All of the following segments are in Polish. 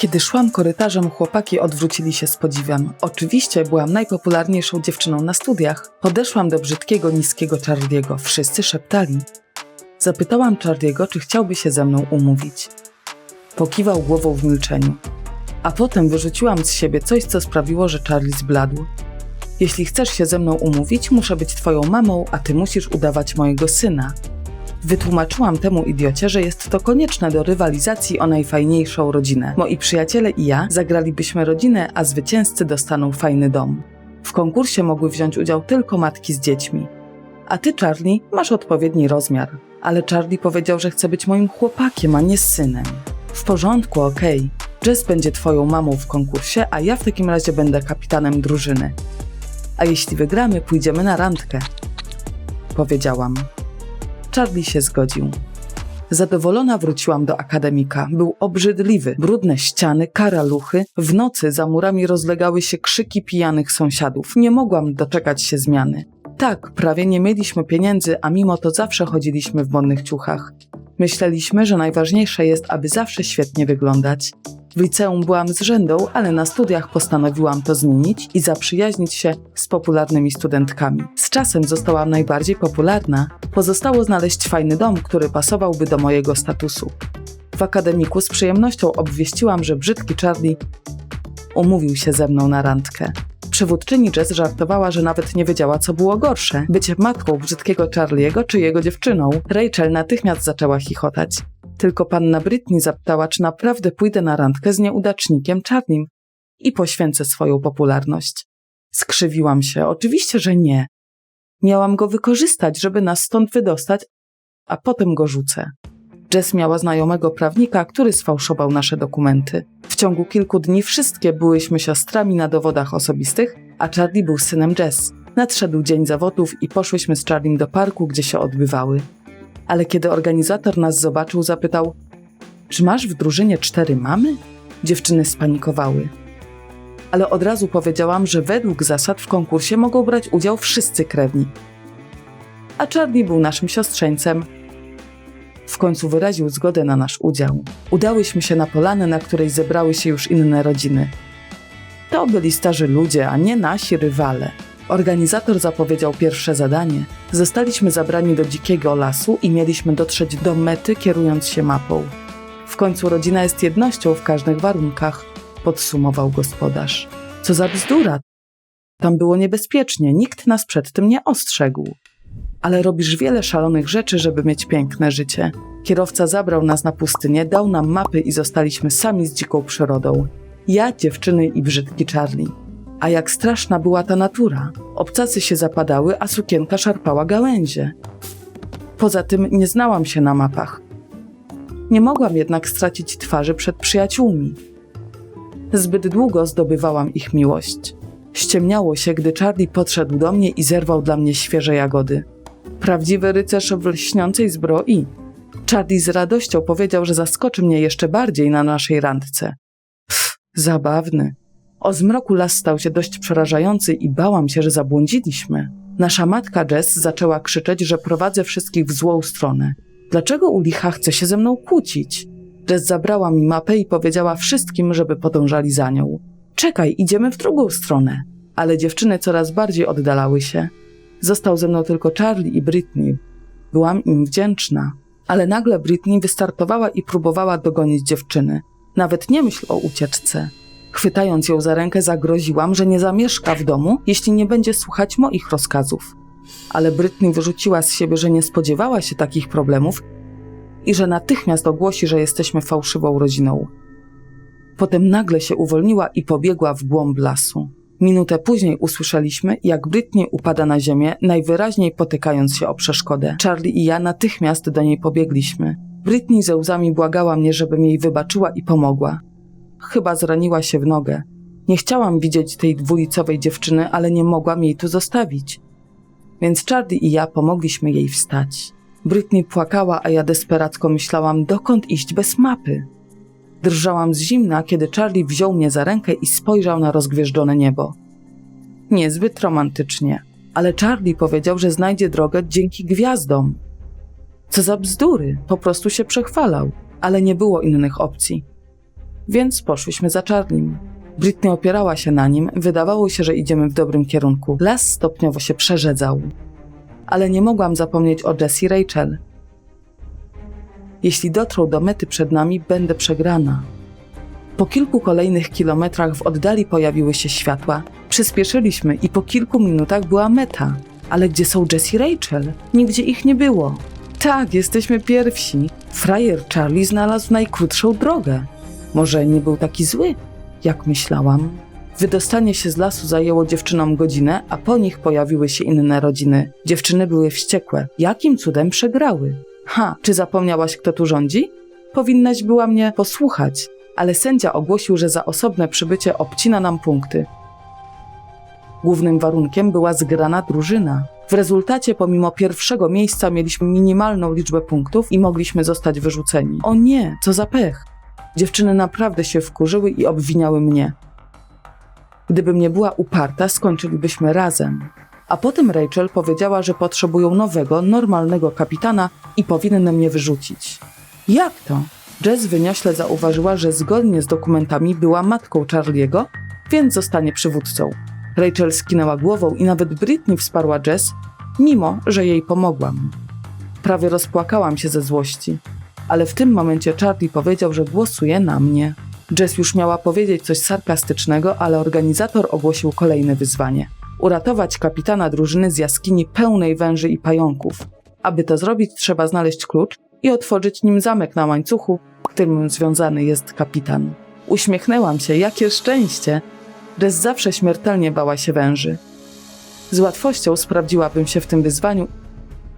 Kiedy szłam korytarzem, chłopaki odwrócili się z podziwem. Oczywiście byłam najpopularniejszą dziewczyną na studiach. Podeszłam do brzydkiego, niskiego Charliego. Wszyscy szeptali. Zapytałam Charliego, czy chciałby się ze mną umówić. Pokiwał głową w milczeniu. A potem wyrzuciłam z siebie coś, co sprawiło, że Charlie zbladł. Jeśli chcesz się ze mną umówić, muszę być twoją mamą, a ty musisz udawać mojego syna. Wytłumaczyłam temu idiocie, że jest to konieczne do rywalizacji o najfajniejszą rodzinę. Moi przyjaciele i ja zagralibyśmy rodzinę, a zwycięzcy dostaną fajny dom. W konkursie mogły wziąć udział tylko matki z dziećmi. A ty, Charlie, masz odpowiedni rozmiar. Ale Charlie powiedział, że chce być moim chłopakiem, a nie synem. W porządku, okej. Jess będzie twoją mamą w konkursie, a ja w takim razie będę kapitanem drużyny. A jeśli wygramy, pójdziemy na randkę. Powiedziałam. Charlie się zgodził. Zadowolona wróciłam do akademika. Był obrzydliwy. Brudne ściany, karaluchy. W nocy za murami rozlegały się krzyki pijanych sąsiadów. Nie mogłam doczekać się zmiany. Tak, prawie nie mieliśmy pieniędzy, a mimo to zawsze chodziliśmy w modnych ciuchach. Myśleliśmy, że najważniejsze jest, aby zawsze świetnie wyglądać. W liceum byłam z rzędą, ale na studiach postanowiłam to zmienić i zaprzyjaźnić się z popularnymi studentkami. Z czasem zostałam najbardziej popularna. Pozostało znaleźć fajny dom, który pasowałby do mojego statusu. W akademiku z przyjemnością obwieściłam, że brzydki Charlie umówił się ze mną na randkę. Przewódczyni Jess żartowała, że nawet nie wiedziała, co było gorsze: być matką brzydkiego Charliego czy jego dziewczyną. Rachel natychmiast zaczęła chichotać. Tylko panna Britney zapytała, czy naprawdę pójdę na randkę z nieudacznikiem Charlim i poświęcę swoją popularność. Skrzywiłam się. Oczywiście, że nie. Miałam go wykorzystać, żeby nas stąd wydostać, a potem go rzucę. Jess miała znajomego prawnika, który sfałszował nasze dokumenty. W ciągu kilku dni wszystkie byłyśmy siostrami na dowodach osobistych, a Charlie był synem Jess. Nadszedł dzień zawodów i poszłyśmy z Charliem do parku, gdzie się odbywały. Ale kiedy organizator nas zobaczył, zapytał: Czy masz w drużynie cztery mamy? Dziewczyny spanikowały. Ale od razu powiedziałam, że według zasad w konkursie mogą brać udział wszyscy krewni. A Charlie był naszym siostrzeńcem, w końcu wyraził zgodę na nasz udział. Udałyśmy się na polanę, na której zebrały się już inne rodziny. To byli starzy ludzie, a nie nasi rywale. Organizator zapowiedział pierwsze zadanie. Zostaliśmy zabrani do dzikiego lasu i mieliśmy dotrzeć do mety, kierując się mapą. W końcu rodzina jest jednością w każdych warunkach, podsumował gospodarz. Co za bzdura! Tam było niebezpiecznie, nikt nas przed tym nie ostrzegł ale robisz wiele szalonych rzeczy, żeby mieć piękne życie. Kierowca zabrał nas na pustynię, dał nam mapy i zostaliśmy sami z dziką przyrodą. Ja, dziewczyny i brzydki Charlie. A jak straszna była ta natura. Obcacy się zapadały, a sukienka szarpała gałęzie. Poza tym nie znałam się na mapach. Nie mogłam jednak stracić twarzy przed przyjaciółmi. Zbyt długo zdobywałam ich miłość. Ściemniało się, gdy Charlie podszedł do mnie i zerwał dla mnie świeże jagody. Prawdziwy rycerz w lśniącej zbroi. Charlie z radością powiedział, że zaskoczy mnie jeszcze bardziej na naszej randce. Pff, zabawny. O zmroku las stał się dość przerażający i bałam się, że zabłądziliśmy. Nasza matka Jess zaczęła krzyczeć, że prowadzę wszystkich w złą stronę. Dlaczego u licha chce się ze mną kłócić? Jess zabrała mi mapę i powiedziała wszystkim, żeby podążali za nią. Czekaj, idziemy w drugą stronę. Ale dziewczyny coraz bardziej oddalały się. Został ze mną tylko Charlie i Britney. Byłam im wdzięczna. Ale nagle Britney wystartowała i próbowała dogonić dziewczyny. Nawet nie myśl o ucieczce. Chwytając ją za rękę, zagroziłam, że nie zamieszka w domu, jeśli nie będzie słuchać moich rozkazów. Ale Britney wyrzuciła z siebie, że nie spodziewała się takich problemów i że natychmiast ogłosi, że jesteśmy fałszywą rodziną. Potem nagle się uwolniła i pobiegła w głąb lasu. Minutę później usłyszeliśmy, jak Britney upada na ziemię, najwyraźniej potykając się o przeszkodę. Charlie i ja natychmiast do niej pobiegliśmy. Britney ze łzami błagała mnie, żebym jej wybaczyła i pomogła. Chyba zraniła się w nogę. Nie chciałam widzieć tej dwulicowej dziewczyny, ale nie mogłam jej tu zostawić. Więc Charlie i ja pomogliśmy jej wstać. Britney płakała, a ja desperacko myślałam, dokąd iść bez mapy. Drżałam z zimna, kiedy Charlie wziął mnie za rękę i spojrzał na rozgwieżdżone niebo. Niezbyt romantycznie, ale Charlie powiedział, że znajdzie drogę dzięki gwiazdom. Co za bzdury, po prostu się przechwalał, ale nie było innych opcji. Więc poszłyśmy za Charlim. Britney opierała się na nim, wydawało się, że idziemy w dobrym kierunku. Las stopniowo się przerzedzał. Ale nie mogłam zapomnieć o Jessie Rachel. Jeśli dotrą do mety przed nami, będę przegrana. Po kilku kolejnych kilometrach w oddali pojawiły się światła. Przyspieszyliśmy i po kilku minutach była meta. Ale gdzie są Jessie Rachel? Nigdzie ich nie było. Tak, jesteśmy pierwsi. Frajer Charlie znalazł najkrótszą drogę. Może nie był taki zły, jak myślałam. Wydostanie się z lasu zajęło dziewczynom godzinę, a po nich pojawiły się inne rodziny. Dziewczyny były wściekłe. Jakim cudem przegrały? Ha, czy zapomniałaś, kto tu rządzi? Powinnaś była mnie posłuchać, ale sędzia ogłosił, że za osobne przybycie obcina nam punkty. Głównym warunkiem była zgrana drużyna. W rezultacie, pomimo pierwszego miejsca, mieliśmy minimalną liczbę punktów i mogliśmy zostać wyrzuceni. O nie, co za pech! Dziewczyny naprawdę się wkurzyły i obwiniały mnie. Gdybym nie była uparta, skończylibyśmy razem. A potem Rachel powiedziała, że potrzebują nowego, normalnego kapitana i powinny mnie wyrzucić. Jak to? Jess wyniośle zauważyła, że zgodnie z dokumentami była matką Charliego, więc zostanie przywódcą. Rachel skinęła głową i nawet Britney wsparła Jess, mimo że jej pomogłam. Prawie rozpłakałam się ze złości, ale w tym momencie Charlie powiedział, że głosuje na mnie. Jess już miała powiedzieć coś sarkastycznego, ale organizator ogłosił kolejne wyzwanie. Uratować kapitana drużyny z jaskini pełnej węży i pająków. Aby to zrobić, trzeba znaleźć klucz i otworzyć nim zamek na łańcuchu, którym związany jest kapitan. Uśmiechnęłam się, jakie szczęście! Jess zawsze śmiertelnie bała się węży. Z łatwością sprawdziłabym się w tym wyzwaniu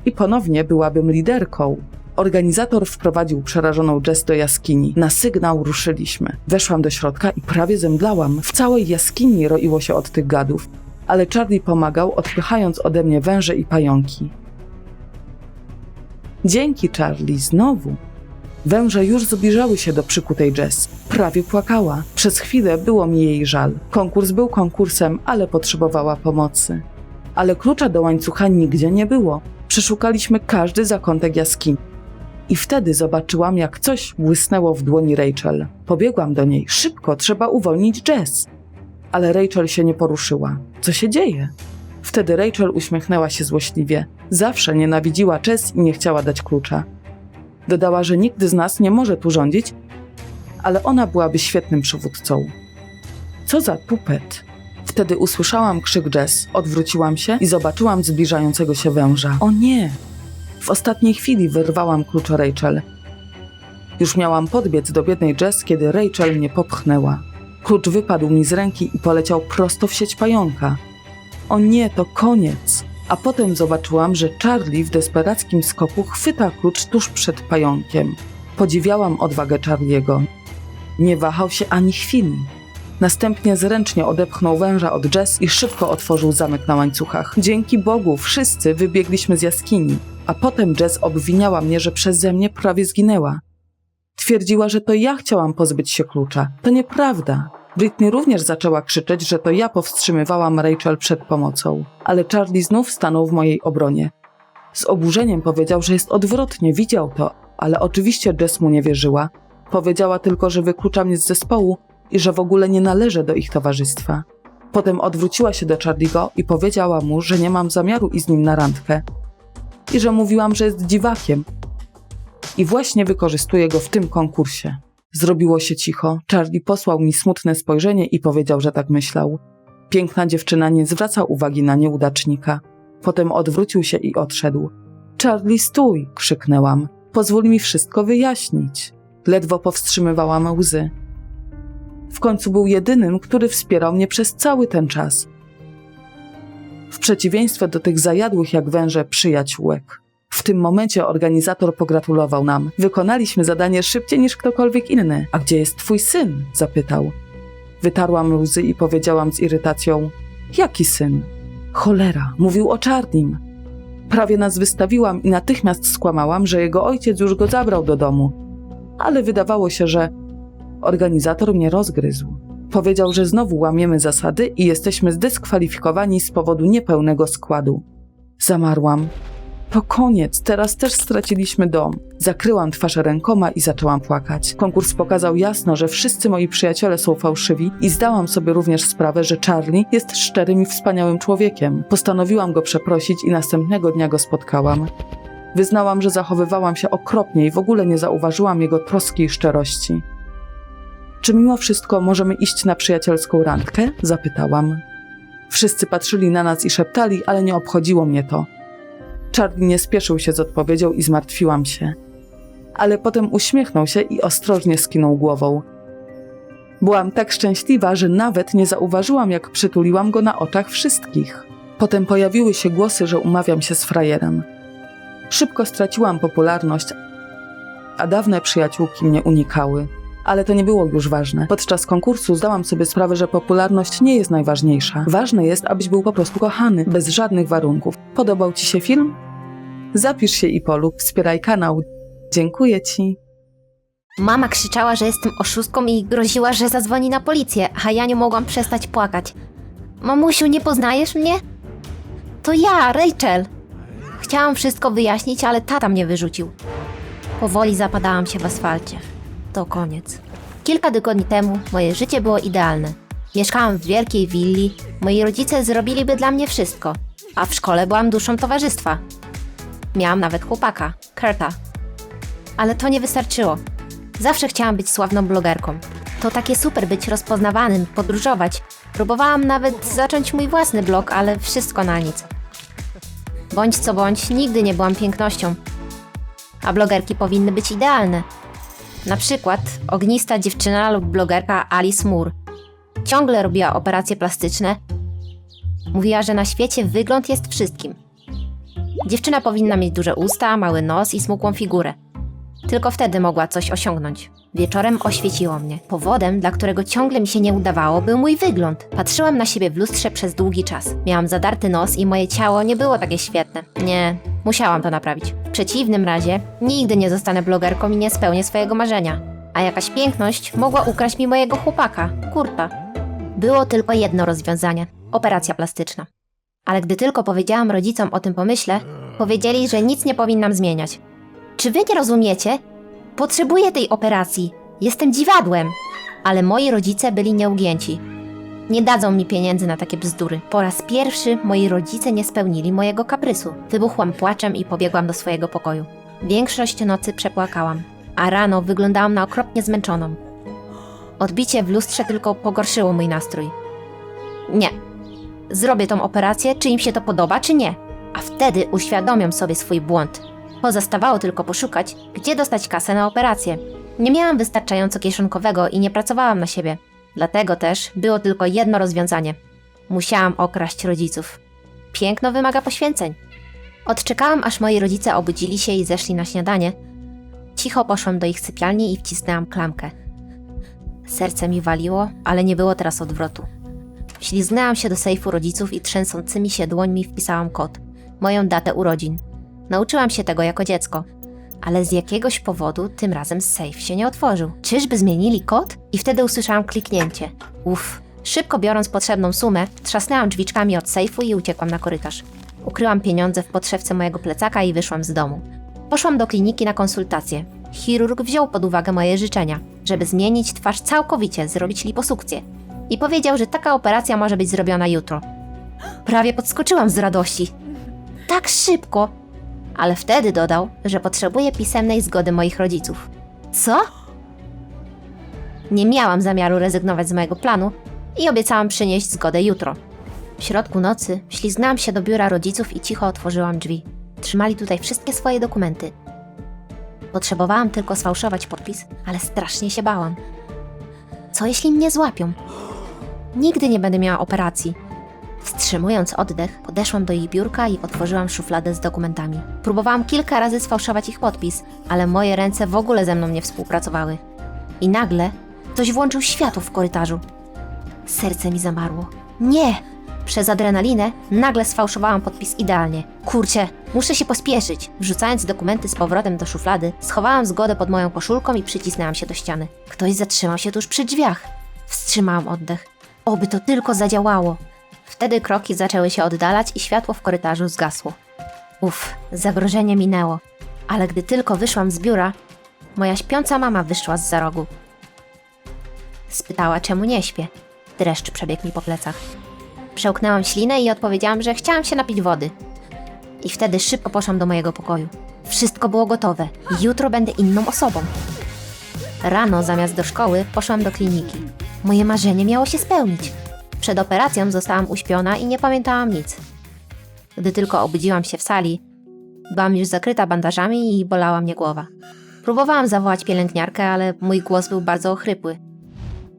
i ponownie byłabym liderką. Organizator wprowadził przerażoną Jess do jaskini. Na sygnał ruszyliśmy. Weszłam do środka i prawie zemdlałam. W całej jaskini roiło się od tych gadów, ale Charlie pomagał, odpychając ode mnie węże i pająki. Dzięki, Charlie, znowu. Węże już zbliżały się do przykutej Jess. Prawie płakała. Przez chwilę było mi jej żal. Konkurs był konkursem, ale potrzebowała pomocy. Ale klucza do łańcucha nigdzie nie było. Przeszukaliśmy każdy zakątek jaskini. I wtedy zobaczyłam, jak coś błysnęło w dłoni Rachel. Pobiegłam do niej. Szybko, trzeba uwolnić Jess. Ale Rachel się nie poruszyła. Co się dzieje? Wtedy Rachel uśmiechnęła się złośliwie. Zawsze nienawidziła Jess i nie chciała dać klucza. Dodała, że nikt z nas nie może tu rządzić, ale ona byłaby świetnym przywódcą. Co za tupet! Wtedy usłyszałam krzyk Jess, odwróciłam się i zobaczyłam zbliżającego się węża. O nie! W ostatniej chwili wyrwałam klucz Rachel. Już miałam podbiec do biednej Jess, kiedy Rachel mnie popchnęła. Klucz wypadł mi z ręki i poleciał prosto w sieć pająka. O nie, to koniec! A potem zobaczyłam, że Charlie w desperackim skoku chwyta klucz tuż przed pająkiem. Podziwiałam odwagę Charliego. Nie wahał się ani chwili. Następnie zręcznie odepchnął węża od Jess i szybko otworzył zamek na łańcuchach. Dzięki Bogu wszyscy wybiegliśmy z jaskini, a potem Jess obwiniała mnie, że przeze mnie prawie zginęła. Twierdziła, że to ja chciałam pozbyć się klucza. To nieprawda. Britney również zaczęła krzyczeć, że to ja powstrzymywałam Rachel przed pomocą, ale Charlie znów stanął w mojej obronie. Z oburzeniem powiedział, że jest odwrotnie, widział to, ale oczywiście Jess mu nie wierzyła. Powiedziała tylko, że wyklucza mnie z zespołu i że w ogóle nie należę do ich towarzystwa. Potem odwróciła się do Charliego i powiedziała mu, że nie mam zamiaru iść z nim na randkę i że mówiłam, że jest dziwakiem. I właśnie wykorzystuję go w tym konkursie. Zrobiło się cicho. Charlie posłał mi smutne spojrzenie i powiedział, że tak myślał. Piękna dziewczyna nie zwraca uwagi na nieudacznika. Potem odwrócił się i odszedł. Charlie, stój! krzyknęłam. Pozwól mi wszystko wyjaśnić. Ledwo powstrzymywałam łzy. W końcu był jedynym, który wspierał mnie przez cały ten czas. W przeciwieństwie do tych zajadłych jak węże przyjaciółek. W tym momencie organizator pogratulował nam. Wykonaliśmy zadanie szybciej niż ktokolwiek inny. A gdzie jest twój syn? zapytał. Wytarłam łzy i powiedziałam z irytacją: Jaki syn? Cholera, mówił o czarnim. Prawie nas wystawiłam i natychmiast skłamałam, że jego ojciec już go zabrał do domu. Ale wydawało się, że organizator mnie rozgryzł. Powiedział, że znowu łamiemy zasady i jesteśmy zdyskwalifikowani z powodu niepełnego składu. Zamarłam. To koniec, teraz też straciliśmy dom. Zakryłam twarz rękoma i zaczęłam płakać. Konkurs pokazał jasno, że wszyscy moi przyjaciele są fałszywi i zdałam sobie również sprawę, że Charlie jest szczerym i wspaniałym człowiekiem. Postanowiłam go przeprosić i następnego dnia go spotkałam. Wyznałam, że zachowywałam się okropnie i w ogóle nie zauważyłam jego troski i szczerości. Czy mimo wszystko możemy iść na przyjacielską randkę? Zapytałam. Wszyscy patrzyli na nas i szeptali, ale nie obchodziło mnie to. Charlie nie spieszył się z odpowiedzią i zmartwiłam się. Ale potem uśmiechnął się i ostrożnie skinął głową. Byłam tak szczęśliwa, że nawet nie zauważyłam, jak przytuliłam go na oczach wszystkich. Potem pojawiły się głosy, że umawiam się z frajerem. Szybko straciłam popularność, a dawne przyjaciółki mnie unikały. Ale to nie było już ważne. Podczas konkursu zdałam sobie sprawę, że popularność nie jest najważniejsza. Ważne jest, abyś był po prostu kochany, bez żadnych warunków. Podobał Ci się film? Zapisz się i polub, wspieraj kanał. Dziękuję Ci. Mama krzyczała, że jestem oszustką i groziła, że zadzwoni na policję, a ja nie mogłam przestać płakać. Mamusiu, nie poznajesz mnie? To ja, Rachel. Chciałam wszystko wyjaśnić, ale tata mnie wyrzucił. Powoli zapadałam się w asfalcie. To koniec. Kilka tygodni temu moje życie było idealne. Mieszkałam w wielkiej willi, moi rodzice zrobiliby dla mnie wszystko, a w szkole byłam duszą towarzystwa. Miałam nawet chłopaka, Kurta. Ale to nie wystarczyło. Zawsze chciałam być sławną blogerką. To takie super być rozpoznawanym, podróżować. Próbowałam nawet zacząć mój własny blog, ale wszystko na nic. Bądź co bądź, nigdy nie byłam pięknością. A blogerki powinny być idealne. Na przykład ognista dziewczyna lub blogerka Alice Moore. Ciągle robiła operacje plastyczne. Mówiła, że na świecie wygląd jest wszystkim. Dziewczyna powinna mieć duże usta, mały nos i smukłą figurę. Tylko wtedy mogła coś osiągnąć. Wieczorem oświeciło mnie. Powodem, dla którego ciągle mi się nie udawało, był mój wygląd. Patrzyłam na siebie w lustrze przez długi czas. Miałam zadarty nos i moje ciało nie było takie świetne. Nie, musiałam to naprawić. W przeciwnym razie nigdy nie zostanę blogerką i nie spełnię swojego marzenia. A jakaś piękność mogła ukraść mi mojego chłopaka, Kurta. Było tylko jedno rozwiązanie operacja plastyczna. Ale gdy tylko powiedziałam rodzicom o tym pomyśle, powiedzieli, że nic nie powinnam zmieniać. Czy wy nie rozumiecie? Potrzebuję tej operacji. Jestem dziwadłem. Ale moi rodzice byli nieugięci. Nie dadzą mi pieniędzy na takie bzdury. Po raz pierwszy moi rodzice nie spełnili mojego kaprysu. Wybuchłam płaczem i pobiegłam do swojego pokoju. Większość nocy przepłakałam, a rano wyglądałam na okropnie zmęczoną. Odbicie w lustrze tylko pogorszyło mój nastrój. Nie. Zrobię tą operację, czy im się to podoba, czy nie. A wtedy uświadomią sobie swój błąd. Pozostawało tylko poszukać, gdzie dostać kasę na operację. Nie miałam wystarczająco kieszonkowego i nie pracowałam na siebie. Dlatego też było tylko jedno rozwiązanie. Musiałam okraść rodziców. Piękno wymaga poświęceń. Odczekałam, aż moi rodzice obudzili się i zeszli na śniadanie. Cicho poszłam do ich sypialni i wcisnęłam klamkę. Serce mi waliło, ale nie było teraz odwrotu. Ślizgnęłam się do sejfu rodziców i trzęsącymi się dłońmi wpisałam kod. Moją datę urodzin. Nauczyłam się tego jako dziecko. Ale z jakiegoś powodu tym razem sejf się nie otworzył. Czyżby zmienili kod? I wtedy usłyszałam kliknięcie. Uff. Szybko biorąc potrzebną sumę, trzasnęłam drzwiczkami od sejfu i uciekłam na korytarz. Ukryłam pieniądze w podszewce mojego plecaka i wyszłam z domu. Poszłam do kliniki na konsultację. Chirurg wziął pod uwagę moje życzenia, żeby zmienić twarz całkowicie, zrobić liposukcję. I powiedział, że taka operacja może być zrobiona jutro. Prawie podskoczyłam z radości. Tak szybko! Ale wtedy dodał, że potrzebuje pisemnej zgody moich rodziców. Co? Nie miałam zamiaru rezygnować z mojego planu i obiecałam przynieść zgodę jutro. W środku nocy śliznęłam się do biura rodziców i cicho otworzyłam drzwi. Trzymali tutaj wszystkie swoje dokumenty. Potrzebowałam tylko sfałszować podpis, ale strasznie się bałam. Co jeśli mnie złapią? Nigdy nie będę miała operacji. Wstrzymując oddech, podeszłam do ich biurka i otworzyłam szufladę z dokumentami. Próbowałam kilka razy sfałszować ich podpis, ale moje ręce w ogóle ze mną nie współpracowały. I nagle ktoś włączył światło w korytarzu. Serce mi zamarło. Nie! Przez adrenalinę nagle sfałszowałam podpis idealnie. Kurcie, muszę się pospieszyć. Wrzucając dokumenty z powrotem do szuflady, schowałam zgodę pod moją koszulką i przycisnęłam się do ściany. Ktoś zatrzymał się tuż przy drzwiach. Wstrzymałam oddech. Oby to tylko zadziałało. Wtedy kroki zaczęły się oddalać i światło w korytarzu zgasło. Uff, zagrożenie minęło. Ale gdy tylko wyszłam z biura, moja śpiąca mama wyszła z za rogu. Spytała, czemu nie śpię. Dreszcz przebiegł mi po plecach. Przełknęłam ślinę i odpowiedziałam, że chciałam się napić wody. I wtedy szybko poszłam do mojego pokoju. Wszystko było gotowe. Jutro będę inną osobą. Rano zamiast do szkoły poszłam do kliniki. Moje marzenie miało się spełnić. Przed operacją zostałam uśpiona i nie pamiętałam nic. Gdy tylko obudziłam się w sali, byłam już zakryta bandażami i bolała mnie głowa. Próbowałam zawołać pielęgniarkę, ale mój głos był bardzo ochrypły.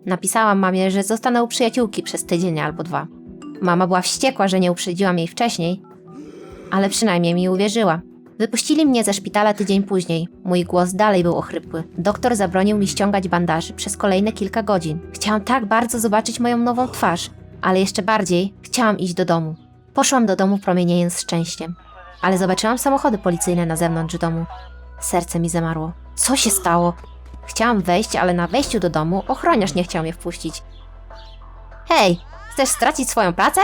Napisałam mamie, że zostanę u przyjaciółki przez tydzień albo dwa. Mama była wściekła, że nie uprzedziłam jej wcześniej, ale przynajmniej mi uwierzyła. Wypuścili mnie ze szpitala tydzień później. Mój głos dalej był ochrypły. Doktor zabronił mi ściągać bandaży przez kolejne kilka godzin. Chciałam tak bardzo zobaczyć moją nową twarz, ale jeszcze bardziej chciałam iść do domu. Poszłam do domu promieniejąc szczęściem, ale zobaczyłam samochody policyjne na zewnątrz domu. Serce mi zamarło. Co się stało? Chciałam wejść, ale na wejściu do domu ochroniarz nie chciał mnie wpuścić. Hej, chcesz stracić swoją pracę?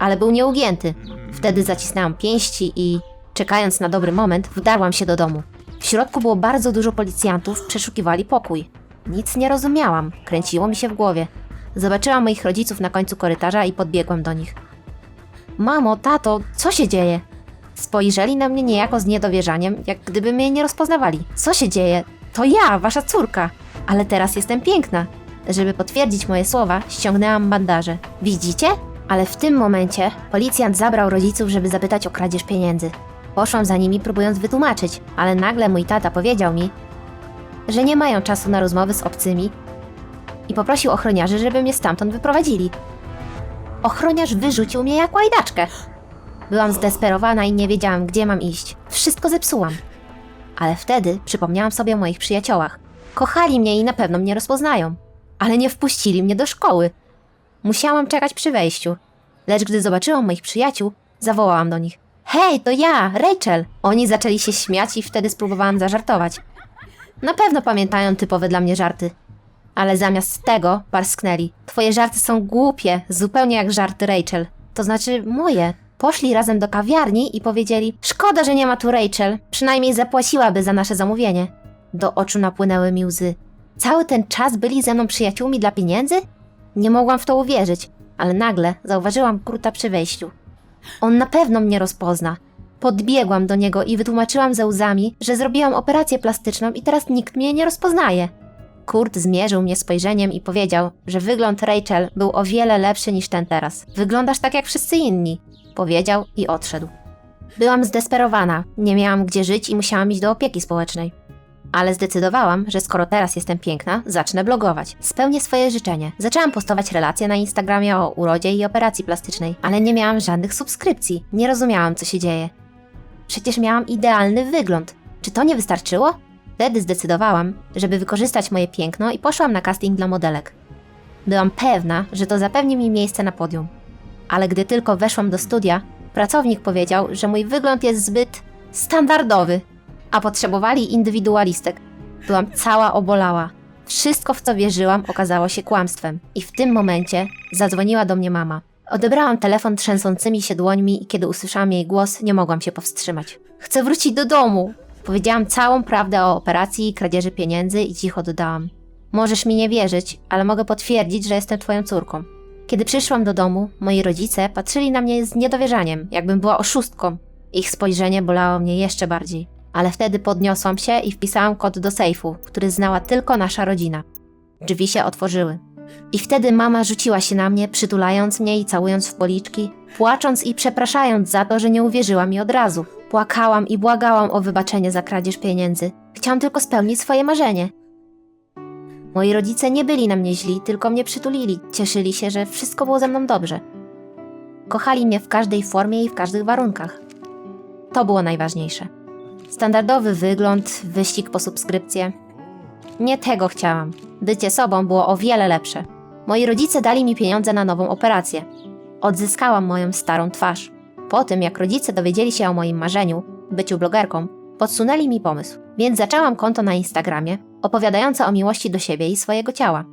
Ale był nieugięty. Wtedy zacisnęłam pięści i, czekając na dobry moment, wdarłam się do domu. W środku było bardzo dużo policjantów, przeszukiwali pokój. Nic nie rozumiałam, kręciło mi się w głowie. Zobaczyłam moich rodziców na końcu korytarza i podbiegłam do nich. Mamo, tato, co się dzieje? Spojrzeli na mnie niejako z niedowierzaniem, jak gdyby mnie nie rozpoznawali. Co się dzieje? To ja, wasza córka. Ale teraz jestem piękna. Żeby potwierdzić moje słowa, ściągnęłam bandaże. Widzicie? Ale w tym momencie policjant zabrał rodziców, żeby zapytać o kradzież pieniędzy. Poszłam za nimi, próbując wytłumaczyć, ale nagle mój tata powiedział mi, że nie mają czasu na rozmowy z obcymi i poprosił ochroniarzy, żeby mnie stamtąd wyprowadzili. Ochroniarz wyrzucił mnie jak łajdaczkę. Byłam zdesperowana i nie wiedziałam, gdzie mam iść. Wszystko zepsułam. Ale wtedy przypomniałam sobie o moich przyjaciołach. Kochali mnie i na pewno mnie rozpoznają. Ale nie wpuścili mnie do szkoły. Musiałam czekać przy wejściu. Lecz gdy zobaczyłam moich przyjaciół, zawołałam do nich. Hej, to ja, Rachel! Oni zaczęli się śmiać i wtedy spróbowałam zażartować. Na pewno pamiętają typowe dla mnie żarty. Ale zamiast tego parsknęli. Twoje żarty są głupie, zupełnie jak żarty Rachel. To znaczy moje. Poszli razem do kawiarni i powiedzieli: Szkoda, że nie ma tu Rachel, przynajmniej zapłaciłaby za nasze zamówienie. Do oczu napłynęły mi łzy. Cały ten czas byli ze mną przyjaciółmi dla pieniędzy? Nie mogłam w to uwierzyć, ale nagle zauważyłam Kurta przy wejściu. On na pewno mnie rozpozna. Podbiegłam do niego i wytłumaczyłam ze łzami, że zrobiłam operację plastyczną i teraz nikt mnie nie rozpoznaje. Kurt zmierzył mnie spojrzeniem i powiedział, że wygląd Rachel był o wiele lepszy niż ten teraz. Wyglądasz tak jak wszyscy inni, powiedział i odszedł. Byłam zdesperowana, nie miałam gdzie żyć i musiałam iść do opieki społecznej. Ale zdecydowałam, że skoro teraz jestem piękna, zacznę blogować. Spełnię swoje życzenie. Zaczęłam postować relacje na Instagramie o urodzie i operacji plastycznej, ale nie miałam żadnych subskrypcji. Nie rozumiałam, co się dzieje. Przecież miałam idealny wygląd. Czy to nie wystarczyło? Wtedy zdecydowałam, żeby wykorzystać moje piękno i poszłam na casting dla modelek. Byłam pewna, że to zapewni mi miejsce na podium. Ale gdy tylko weszłam do studia, pracownik powiedział, że mój wygląd jest zbyt standardowy, a potrzebowali indywidualistek. Byłam cała obolała. Wszystko, w co wierzyłam, okazało się kłamstwem. I w tym momencie zadzwoniła do mnie mama. Odebrałam telefon trzęsącymi się dłońmi i kiedy usłyszałam jej głos, nie mogłam się powstrzymać. Chcę wrócić do domu! Powiedziałam całą prawdę o operacji i kradzieży pieniędzy i cicho dodałam. Możesz mi nie wierzyć, ale mogę potwierdzić, że jestem twoją córką. Kiedy przyszłam do domu, moi rodzice patrzyli na mnie z niedowierzaniem, jakbym była oszustką. Ich spojrzenie bolało mnie jeszcze bardziej. Ale wtedy podniosłam się i wpisałam kod do sejfu, który znała tylko nasza rodzina. Drzwi się otworzyły. I wtedy mama rzuciła się na mnie, przytulając mnie i całując w policzki, płacząc i przepraszając za to, że nie uwierzyła mi od razu. Płakałam i błagałam o wybaczenie za kradzież pieniędzy. Chciałam tylko spełnić swoje marzenie. Moi rodzice nie byli na mnie źli, tylko mnie przytulili, cieszyli się, że wszystko było ze mną dobrze. Kochali mnie w każdej formie i w każdych warunkach. To było najważniejsze. Standardowy wygląd, wyścig po subskrypcję. Nie tego chciałam. Bycie sobą było o wiele lepsze. Moi rodzice dali mi pieniądze na nową operację. Odzyskałam moją starą twarz. Po tym, jak rodzice dowiedzieli się o moim marzeniu, byciu blogerką, podsunęli mi pomysł, więc zaczęłam konto na Instagramie opowiadające o miłości do siebie i swojego ciała.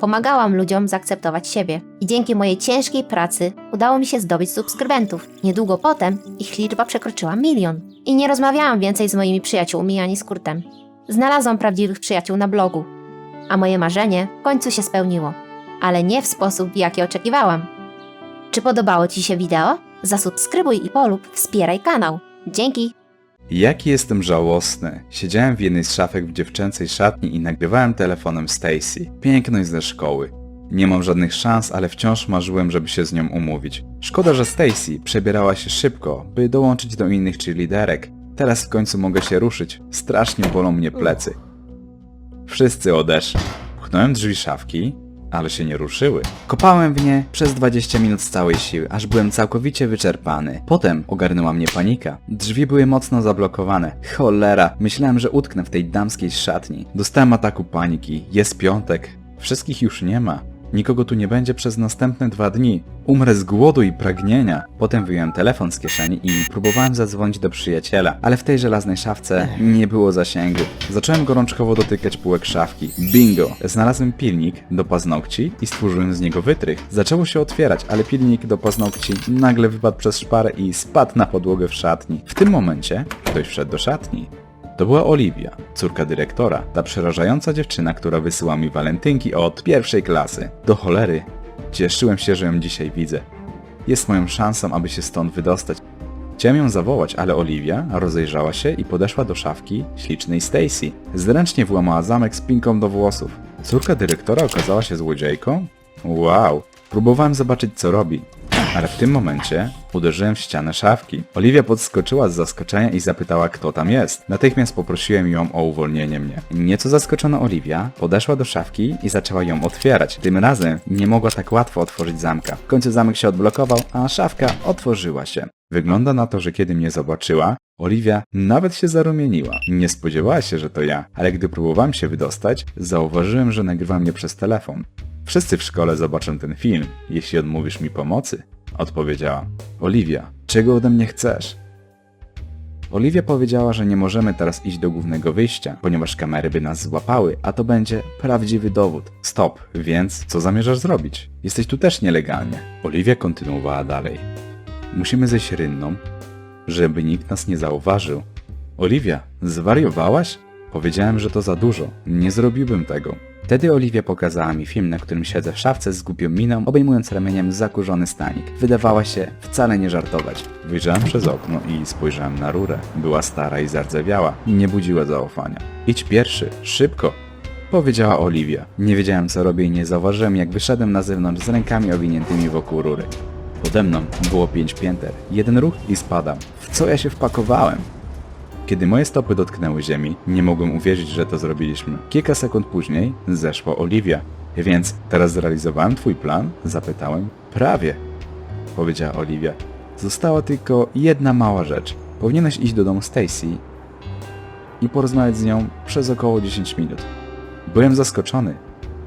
Pomagałam ludziom zaakceptować siebie i dzięki mojej ciężkiej pracy udało mi się zdobyć subskrybentów. Niedługo potem ich liczba przekroczyła milion. I nie rozmawiałam więcej z moimi przyjaciółmi ani z Kurtem. Znalazłam prawdziwych przyjaciół na blogu, a moje marzenie w końcu się spełniło, ale nie w sposób, w jaki oczekiwałam. Czy podobało Ci się wideo? Zasubskrybuj i polub, wspieraj kanał. Dzięki! Jaki jestem żałosny. Siedziałem w jednej z szafek w dziewczęcej szatni i nagrywałem telefonem Stacy, piękność ze szkoły. Nie mam żadnych szans, ale wciąż marzyłem, żeby się z nią umówić. Szkoda, że Stacy przebierała się szybko, by dołączyć do innych cheerleaderek. Teraz w końcu mogę się ruszyć. Strasznie bolą mnie plecy. Wszyscy odeszli. Pchnąłem drzwi szafki, ale się nie ruszyły. Kopałem w nie przez 20 minut z całej siły, aż byłem całkowicie wyczerpany. Potem ogarnęła mnie panika. Drzwi były mocno zablokowane. Cholera, myślałem, że utknę w tej damskiej szatni. Dostałem ataku paniki. Jest piątek. Wszystkich już nie ma. Nikogo tu nie będzie przez następne dwa dni. Umrę z głodu i pragnienia. Potem wyjąłem telefon z kieszeni i próbowałem zadzwonić do przyjaciela, ale w tej żelaznej szafce nie było zasięgu. Zacząłem gorączkowo dotykać półek szafki. Bingo! Znalazłem pilnik do paznokci i stworzyłem z niego wytrych. Zaczęło się otwierać, ale pilnik do paznokci nagle wypadł przez szparę i spadł na podłogę w szatni. W tym momencie ktoś wszedł do szatni. To była Oliwia, córka dyrektora, ta przerażająca dziewczyna, która wysyła mi walentynki od pierwszej klasy. Do cholery. Cieszyłem się, że ją dzisiaj widzę. Jest moją szansą, aby się stąd wydostać. Chciałem ją zawołać, ale Oliwia rozejrzała się i podeszła do szafki ślicznej Stacy. Zręcznie włamała zamek z pinką do włosów. Córka dyrektora okazała się złodziejką? Wow. Próbowałem zobaczyć co robi, ale w tym momencie uderzyłem w ścianę szafki. Oliwia podskoczyła z zaskoczenia i zapytała, kto tam jest. Natychmiast poprosiłem ją o uwolnienie mnie. Nieco zaskoczona Oliwia podeszła do szafki i zaczęła ją otwierać. Tym razem nie mogła tak łatwo otworzyć zamka. W końcu zamek się odblokował, a szafka otworzyła się. Wygląda na to, że kiedy mnie zobaczyła, Oliwia nawet się zarumieniła. Nie spodziewała się, że to ja, ale gdy próbowałem się wydostać, zauważyłem, że nagrywa mnie przez telefon. Wszyscy w szkole zobaczą ten film, jeśli odmówisz mi pomocy, odpowiedziała. Oliwia, czego ode mnie chcesz? Oliwia powiedziała, że nie możemy teraz iść do głównego wyjścia, ponieważ kamery by nas złapały, a to będzie prawdziwy dowód. Stop, więc co zamierzasz zrobić? Jesteś tu też nielegalnie. Oliwia kontynuowała dalej. Musimy zejść rynną, żeby nikt nas nie zauważył. Oliwia, zwariowałaś? Powiedziałem, że to za dużo. Nie zrobiłbym tego. Wtedy Oliwia pokazała mi film, na którym siedzę w szafce z głupią miną, obejmując ramieniem zakurzony stanik. Wydawała się wcale nie żartować. Wyjrzałem przez okno i spojrzałem na rurę. Była stara i zardzewiała. Nie budziła zaufania. Idź pierwszy, szybko, powiedziała Oliwia. Nie wiedziałem co robię i nie zauważyłem jak wyszedłem na zewnątrz z rękami owiniętymi wokół rury. Pode mną było pięć pięter. Jeden ruch i spadam. W co ja się wpakowałem? Kiedy moje stopy dotknęły ziemi, nie mogłem uwierzyć, że to zrobiliśmy. Kilka sekund później zeszła Oliwia. Więc teraz zrealizowałem twój plan? Zapytałem. Prawie, powiedziała Oliwia. Została tylko jedna mała rzecz. Powinieneś iść do domu Stacy i porozmawiać z nią przez około 10 minut. Byłem zaskoczony.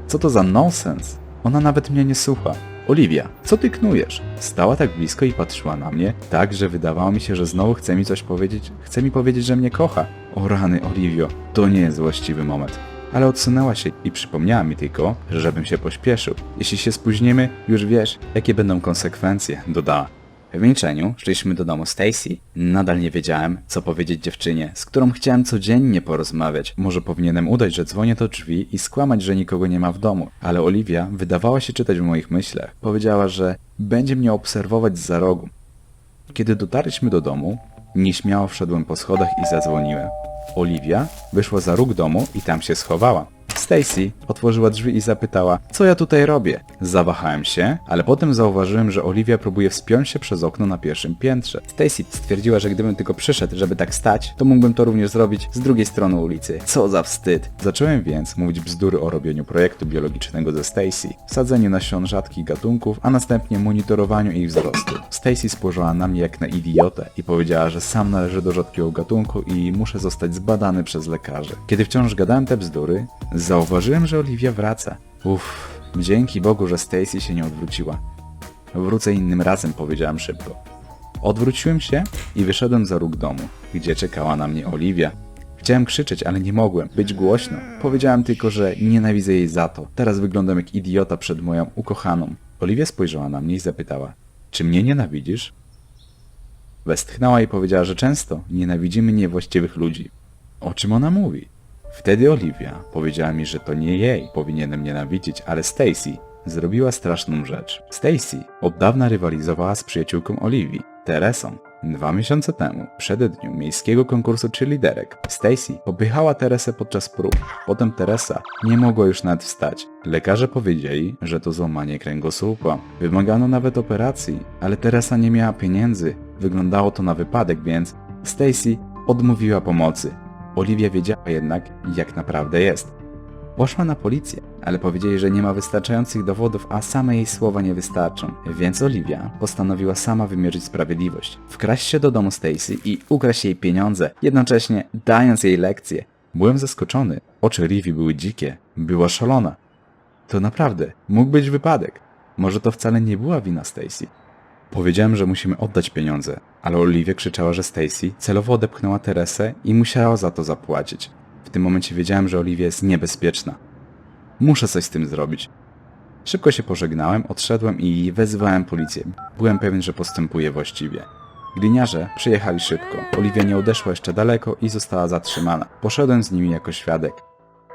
Co to za nonsens? Ona nawet mnie nie słucha. Oliwia, co ty knujesz? Stała tak blisko i patrzyła na mnie, tak, że wydawało mi się, że znowu chce mi coś powiedzieć. Chce mi powiedzieć, że mnie kocha. O rany, Oliwio, to nie jest właściwy moment. Ale odsunęła się i przypomniała mi tylko, żebym się pośpieszył. Jeśli się spóźnimy, już wiesz, jakie będą konsekwencje, dodała. W milczeniu szliśmy do domu Stacy. Nadal nie wiedziałem, co powiedzieć dziewczynie, z którą chciałem codziennie porozmawiać. Może powinienem udać, że dzwonię do drzwi i skłamać, że nikogo nie ma w domu. Ale Oliwia wydawała się czytać w moich myślach. Powiedziała, że będzie mnie obserwować z za rogu. Kiedy dotarliśmy do domu, nieśmiało wszedłem po schodach i zadzwoniłem. Oliwia wyszła za róg domu i tam się schowała. Stacy otworzyła drzwi i zapytała, co ja tutaj robię. Zawahałem się, ale potem zauważyłem, że Oliwia próbuje wspiąć się przez okno na pierwszym piętrze. Stacy stwierdziła, że gdybym tylko przyszedł, żeby tak stać, to mógłbym to również zrobić z drugiej strony ulicy. Co za wstyd. Zacząłem więc mówić bzdury o robieniu projektu biologicznego ze Stacy, sadzeniu nasion rzadkich gatunków, a następnie monitorowaniu ich wzrostu. Stacy spojrzała na mnie jak na idiotę i powiedziała, że sam należy do rzadkiego gatunku i muszę zostać zbadany przez lekarzy. Kiedy wciąż gadałem te bzdury, zauważyłem, że Oliwia wraca. Uff, dzięki Bogu, że Stacy się nie odwróciła. Wrócę innym razem, powiedziałem szybko. Odwróciłem się i wyszedłem za róg domu, gdzie czekała na mnie Oliwia. Chciałem krzyczeć, ale nie mogłem. Być głośno. Powiedziałem tylko, że nienawidzę jej za to. Teraz wyglądam jak idiota przed moją ukochaną. Oliwia spojrzała na mnie i zapytała, czy mnie nienawidzisz? Westchnęła i powiedziała, że często nienawidzimy niewłaściwych ludzi. O czym ona mówi? Wtedy Olivia powiedziała mi, że to nie jej powinienem nienawidzić, ale Stacy zrobiła straszną rzecz. Stacy od dawna rywalizowała z przyjaciółką Olivii, Teresą. Dwa miesiące temu, przed dniu miejskiego konkursu cheerleaderek, Stacy popychała Teresę podczas prób. Potem Teresa nie mogła już nawet wstać. Lekarze powiedzieli, że to złamanie kręgosłupa. Wymagano nawet operacji, ale Teresa nie miała pieniędzy. Wyglądało to na wypadek, więc Stacy odmówiła pomocy. Olivia wiedziała jednak, jak naprawdę jest. Poszła na policję, ale powiedzieli, że nie ma wystarczających dowodów, a same jej słowa nie wystarczą. Więc Olivia postanowiła sama wymierzyć sprawiedliwość. Wkraść się do domu Stacy i ukraść jej pieniądze, jednocześnie dając jej lekcje. Byłem zaskoczony. Oczy Rivi były dzikie. Była szalona. To naprawdę mógł być wypadek. Może to wcale nie była wina Stacy. Powiedziałem, że musimy oddać pieniądze, ale Olivia krzyczała, że Stacy celowo odepchnęła Teresę i musiała za to zapłacić. W tym momencie wiedziałem, że Olivia jest niebezpieczna. Muszę coś z tym zrobić. Szybko się pożegnałem, odszedłem i wezwałem policję. Byłem pewien, że postępuję właściwie. Gliniarze przyjechali szybko. Olivia nie odeszła jeszcze daleko i została zatrzymana. Poszedłem z nimi jako świadek.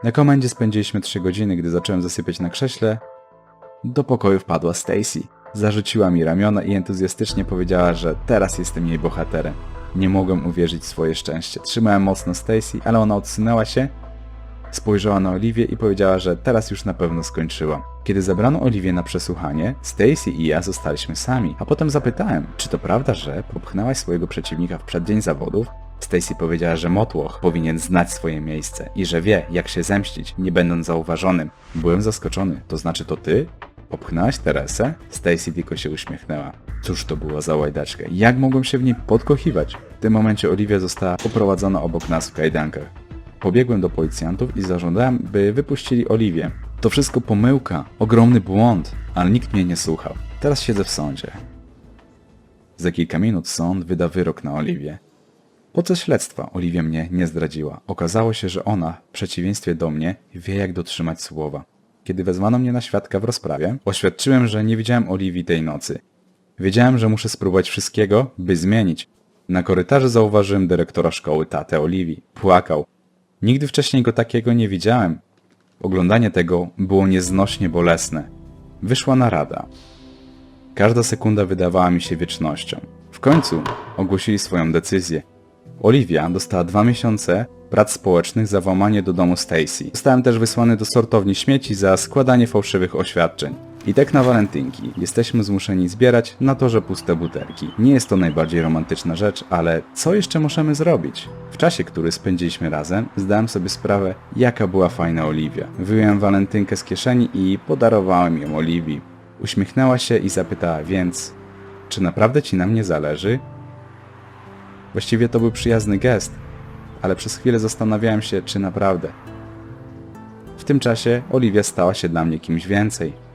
Na komendzie spędziliśmy trzy godziny, gdy zacząłem zasypiać na krześle. Do pokoju wpadła Stacy. Zarzuciła mi ramiona i entuzjastycznie powiedziała, że teraz jestem jej bohaterem. Nie mogłem uwierzyć w swoje szczęście. Trzymałem mocno Stacy, ale ona odsunęła się, spojrzała na Oliwię i powiedziała, że teraz już na pewno skończyła. Kiedy zabrano Oliwię na przesłuchanie, Stacy i ja zostaliśmy sami, a potem zapytałem, czy to prawda, że popchnęłaś swojego przeciwnika w przeddzień zawodów? Stacy powiedziała, że Motłoch powinien znać swoje miejsce i że wie, jak się zemścić, nie będąc zauważonym. Byłem zaskoczony. To znaczy to ty? Popchnęłaś Teresę? Stacy tylko się uśmiechnęła. Cóż to była za łajdaczka? Jak mogłem się w niej podkochiwać? W tym momencie Oliwia została poprowadzona obok nas w kajdankach. Pobiegłem do policjantów i zażądałem, by wypuścili Oliwię. To wszystko pomyłka, ogromny błąd, ale nikt mnie nie słuchał. Teraz siedzę w sądzie. Za kilka minut sąd wyda wyrok na Oliwię. Podczas śledztwa Oliwia mnie nie zdradziła. Okazało się, że ona, w przeciwieństwie do mnie, wie jak dotrzymać słowa. Kiedy wezwano mnie na świadka w rozprawie, oświadczyłem, że nie widziałem Oliwii tej nocy. Wiedziałem, że muszę spróbować wszystkiego, by zmienić. Na korytarzu zauważyłem dyrektora szkoły, tatę Oliwii. Płakał. Nigdy wcześniej go takiego nie widziałem. Oglądanie tego było nieznośnie bolesne. Wyszła narada. Każda sekunda wydawała mi się wiecznością. W końcu ogłosili swoją decyzję. Olivia dostała dwa miesiące prac społecznych za włamanie do domu Stacy. Zostałem też wysłany do sortowni śmieci za składanie fałszywych oświadczeń. I tak na walentynki jesteśmy zmuszeni zbierać na torze puste butelki. Nie jest to najbardziej romantyczna rzecz, ale co jeszcze możemy zrobić? W czasie, który spędziliśmy razem, zdałem sobie sprawę, jaka była fajna Olivia. Wyjąłem walentynkę z kieszeni i podarowałem ją Oliwii. Uśmiechnęła się i zapytała więc, czy naprawdę ci na mnie zależy? Właściwie to był przyjazny gest, ale przez chwilę zastanawiałem się, czy naprawdę. W tym czasie Olivia stała się dla mnie kimś więcej.